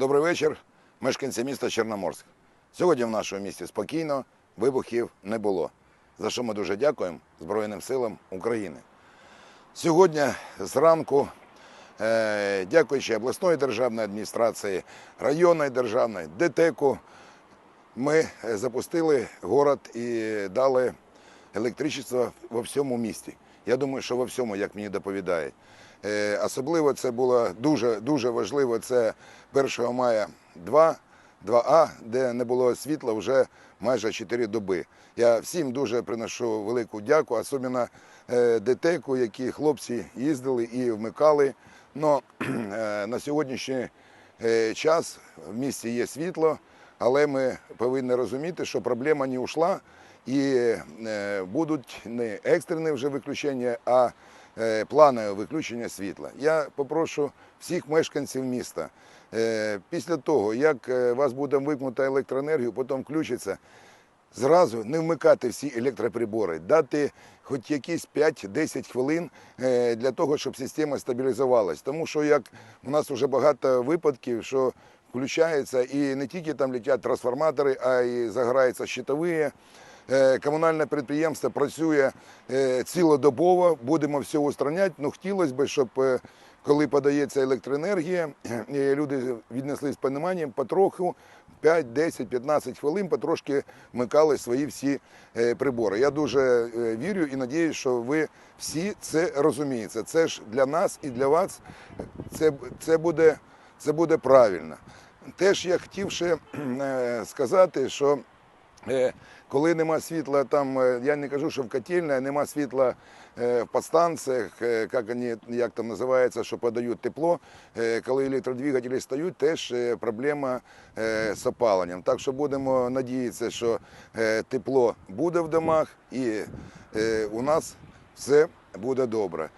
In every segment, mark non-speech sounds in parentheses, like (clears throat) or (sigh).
Добрий вечір, мешканці міста Чорноморськ. Сьогодні в нашому місті спокійно, вибухів не було. За що ми дуже дякуємо Збройним силам України. Сьогодні зранку, е, дякуючи обласної державної адміністрації, районної державної, ДТЕКу, ми запустили город і дали електричество во всьому місті. Я думаю, що во всьому, як мені доповідають. Е, Особливо це було дуже, дуже важливо. Це 1 мая 2, 2А, де не було світла вже майже 4 доби. Я всім дуже приношу велику дяку, особливо е, ДТЕКу, які хлопці їздили і вмикали. Но (clears throat) е, на сьогоднішній час в місті є світло, але ми повинні розуміти, що проблема не ушла і будуть не екстрені вже виключення, а планове виключення світла. Я попрошу всіх мешканців міста. е, Після того, як е, у вас буде вимкнута електроенергія, потім включиться, зразу не вмикати всі електроприбори, дати хоч якісь 5-10 хвилин е, для того, щоб система стабілізувалась. Тому що як у нас вже багато випадків, що включається і не тільки там летять трансформатори, а й загораються щитові. Е, Комунальне підприємство працює е, цілодобово, будемо все устраняти. Ну, хотілося б, щоб е, коли подається електроенергія, люди віднесли з поніманням, потроху 5, 10, 15 хвилин потрошки вмикали свої всі прибори. Я дуже вірю і надіюсь, що ви всі це розумієте. Це ж для нас і для вас це, це, буде, це буде правильно. Теж я хотів ще сказати, що Коли нема світла, там е, я не кажу, що в котельні, нема світла е, в подстанціях, е, як вони як там називається, що подають тепло. е, Коли електродвигателі стають, теж е, проблема е, з опаленням. Так що будемо надіятися, що е, тепло буде в домах і е, у нас все буде добре.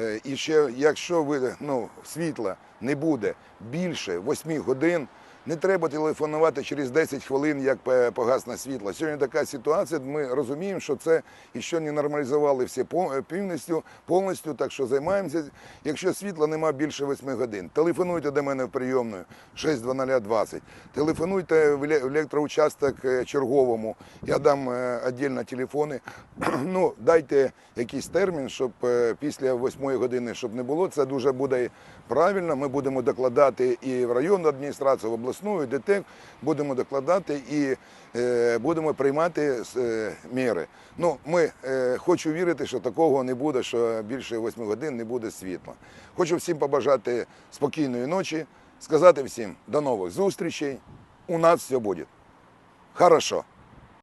Е, І ще, якщо ви ну, світла не буде більше 8 годин, не треба телефонувати через 10 хвилин, як погасне світло. Сьогодні така ситуація. Ми розуміємо, що це ще не нормалізували всі е, повністю, повністю, так що займаємося. Якщо світла нема більше 8 годин, телефонуйте до мене в прийомну 62020. Телефонуйте в електроучасток е, черговому. Я дам е, віддільно телефони. (clears throat) Ну, дайте якийсь термін, щоб е, після 8 години, щоб не було. Це дуже буде правильно. Ми будемо докладати і в районну адміністрацію, в обласну, і ДТЕК. Будемо докладати і е, будемо приймати е, міри. Ну, ми е, хочу вірити, що такого не буде, що більше 8 годин не буде світла. Хочу всім побажати спокійної ночі, сказати всім до нових зустрічей. У нас все буде. Хорошо.